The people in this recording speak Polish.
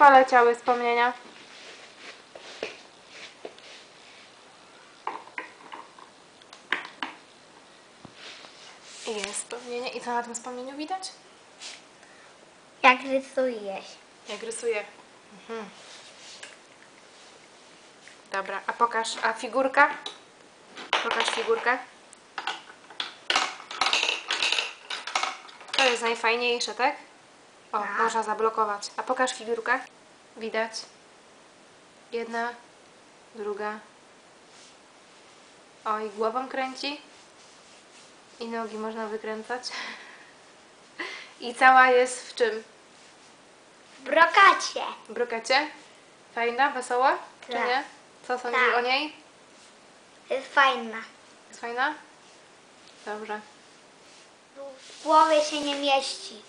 poleciały wspomnienia. I Jest wspomnienie. I co na tym wspomnieniu widać? Jak rysujesz? Jak rysuję. Mhm. Dobra, a pokaż, a figurka? Pokaż figurkę. To jest najfajniejsze, tak? O, można zablokować. A pokaż figurkę. Widać. Jedna, druga. O, i głową kręci. I nogi można wykręcać. I cała jest w czym? W brokacie. W brokacie? Fajna, wesoła? Czy Tak. nie? Co sądzisz Tak. o niej? Jest fajna. Jest fajna? Dobrze. W głowie się nie mieści.